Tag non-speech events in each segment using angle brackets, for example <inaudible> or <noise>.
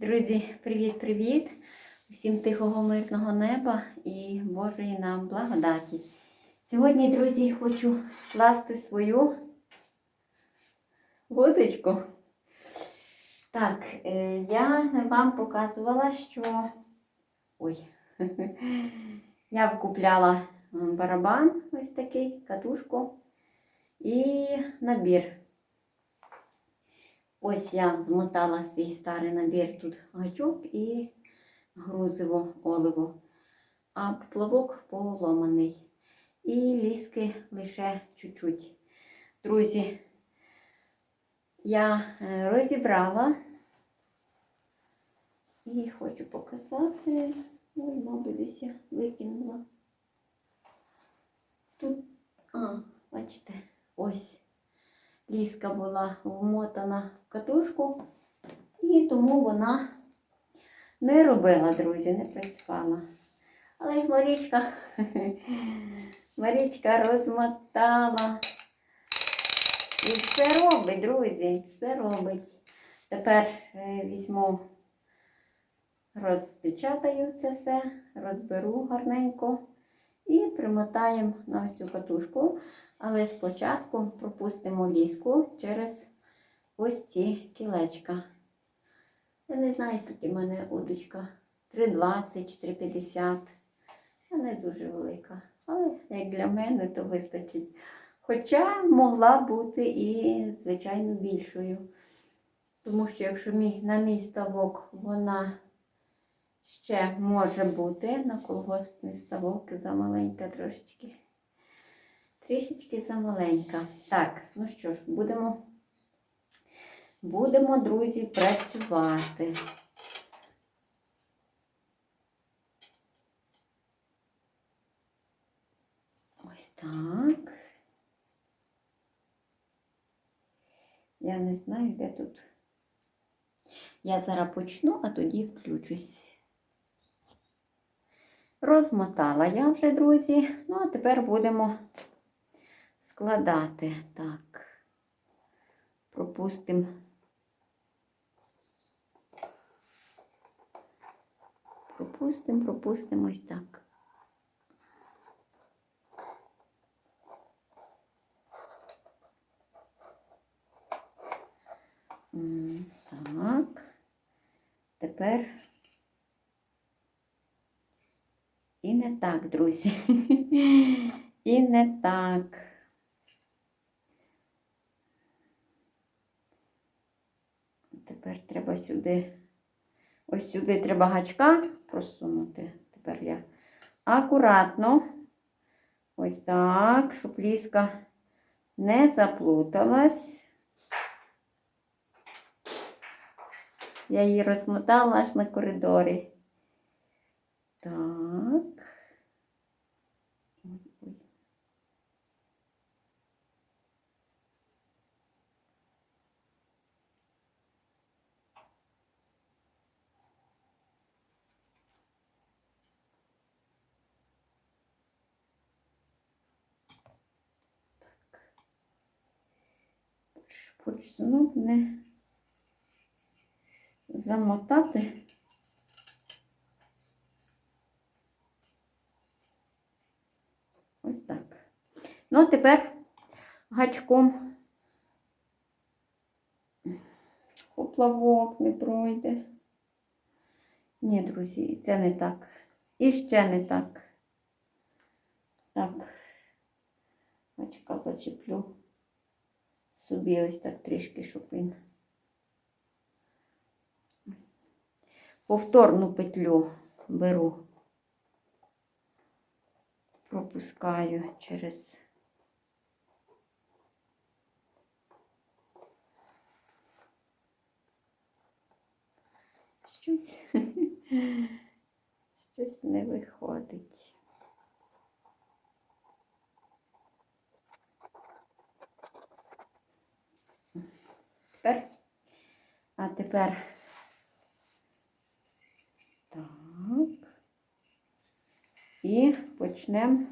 Друзі, привіт-привіт! Всім тихого мирного неба і Божої нам благодаті. Сьогодні, друзі, хочу скласти свою водочку. Так, е, я вам показувала, що. Ой, <laughs> я купляла барабан ось такий, катушку і набір. Ось я змотала свій старий набір тут гачок і грузиво оливо, а поплавок поломаний. І ліски лише чуть-чуть. Друзі, я е, розібрала і хочу показати. Ой, мабуть, десь я викинула. Тут, а, бачите, ось ліска була вмотана катушку, і тому вона не робила, друзі, не працювала. Але ж Марічка, <laughs> Марічка розмотала. І все робить, друзі, все робить. Тепер е, візьму, розпечатаю це все, розберу гарненько і примотаємо на ось цю катушку. Але спочатку пропустимо ліску через ось ці кілечка. Я не знаю, скільки в мене удочка. 3,20, 3,50. Вона дуже велика. Але як для мене, то вистачить. Хоча могла бути і, звичайно, більшою. Тому що, якщо мій, на мій ставок вона ще може бути, на колгоспний ставок замаленька трошечки. Трішечки замаленька. Так, ну що ж, будемо, будемо, друзі, працювати. Ось так. Я не знаю, де тут. Я зараз почну, а тоді включусь. Розмотала я вже, друзі. Ну, а тепер будемо складати. Так. Пропустимо. Пропустимо, пропустимо ось так. Так. Тепер і не так, друзі. <laughs> І не так. Тепер треба сюди, ось сюди треба гачка просунути. Тепер я акуратно, ось так, щоб ліска не заплуталась. Я її розмотала аж на коридорі. Так. Хочу знов не замотати. Ось так. Ну, а тепер гачком поплавок не пройде. Ні, друзі, це не так. І ще не так. Так, гачка зачеплю собі ось так трішки, щоб він. Повторну петлю беру, пропускаю через щось, <laughs> щось не виходить. Тепер, а тепер так. І почнемо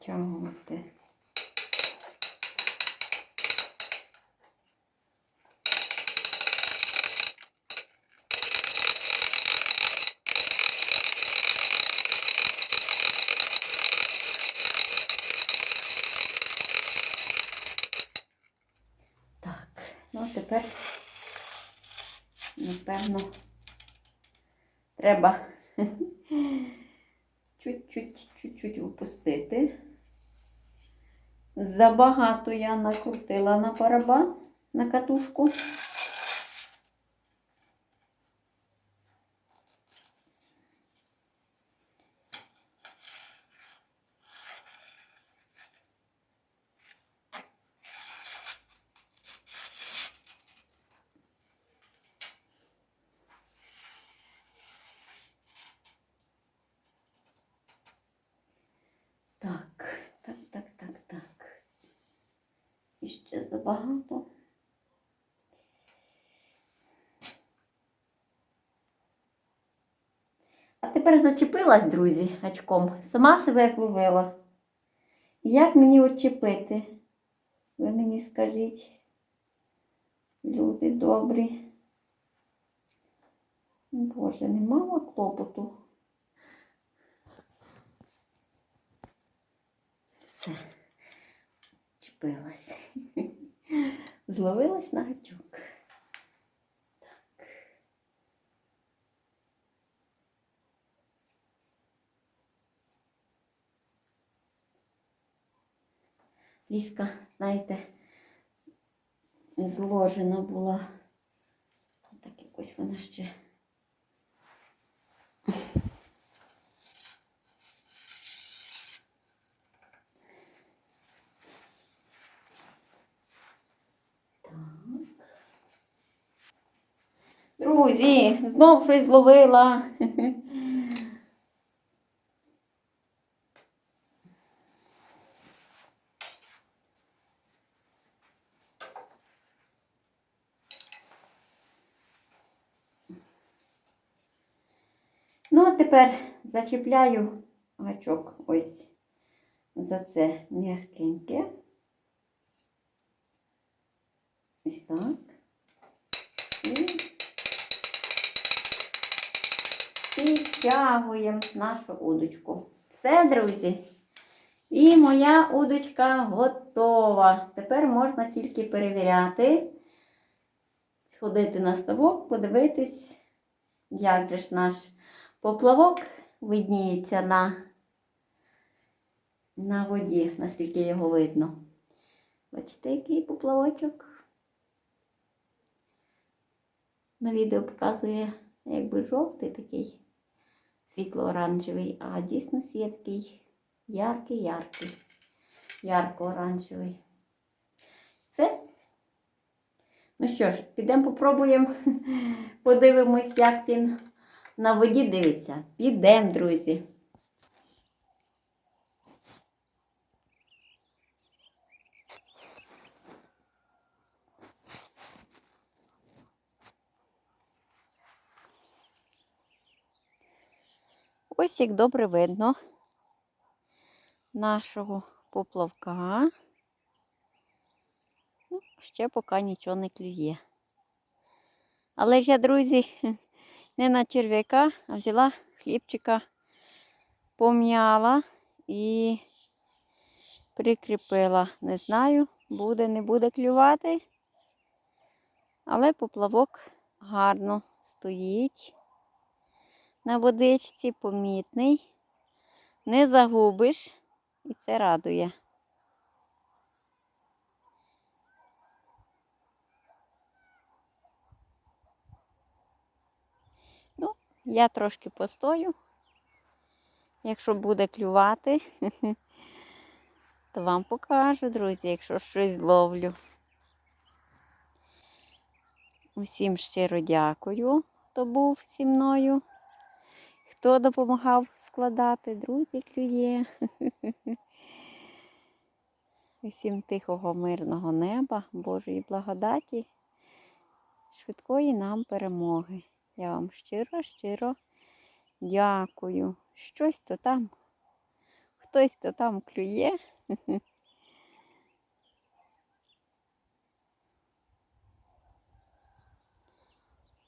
затягувати. Тепер, напевно, треба <laughs> чуть-чуть, опустити. Забагато я накрутила на барабан, на катушку. Так, так, так, так, так. І ще забагато. А тепер зачепилась, друзі, очком. Сама себе зловила. Як мені очепити? Ви мені скажіть, люди добрі. Боже, немало клопоту. Все, чепилась. <laughs> Зловилась на гачок. Так. Ліска, знаєте, зложена була. Так якось вона ще. Друзі, знов щось зловила. Ну, а тепер зачіпляю гачок ось за це м'якеньке. Ось так. І підтягуємо нашу удочку. Все, друзі. І моя удочка готова. Тепер можна тільки перевіряти, сходити на ставок, подивитись, як же ж наш поплавок видніється на, на воді, наскільки його видно. Бачите, який поплавочок? На відео показує якби жовтий такий світло-оранжевий, а дійсно є такий яркий-яркий, ярко-оранжевий. Все. Ну що ж, підемо попробуємо, <laughs> подивимось, як він на воді дивиться. Підемо, друзі. Ось як добре видно нашого поплавка. Ну, ще поки нічого не клює. Але ж я, друзі, <laughs> не на черв'яка, а взяла хлібчика, пом'яла і прикріпила. Не знаю, буде, не буде клювати, але поплавок гарно стоїть на водичці, помітний, не загубиш, і це радує. Ну, я трошки постою. Якщо буде клювати, <laughs> то вам покажу, друзі, якщо щось зловлю. Усім щиро дякую, хто був зі мною. Хто допомагав складати, друзі клює. <laughs> Усім тихого, мирного неба, Божої благодаті, швидкої нам перемоги. Я вам щиро-щиро дякую. Щось то там, хтось то там клює. <laughs>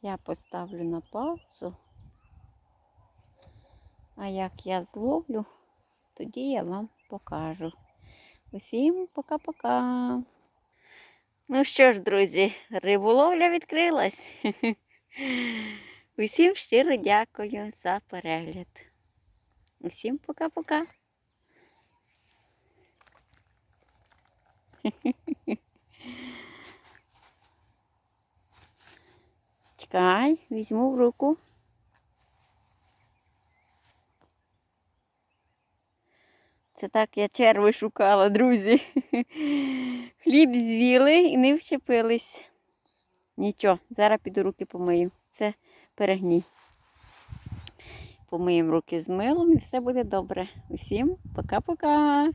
Я поставлю на паузу. А як я зловлю, тоді я вам покажу. Усім пока-пока. Ну що ж, друзі, риболовля відкрилась. <laughs> Усім щиро дякую за перегляд. Усім пока-пока. <laughs> Чекай, візьму в руку. Це так я черви шукала, друзі. Хліб з'їли і не вчепились. Нічого, зараз піду руки помию. Це перегній. Помиємо руки з милом і все буде добре. Усім пока-пока.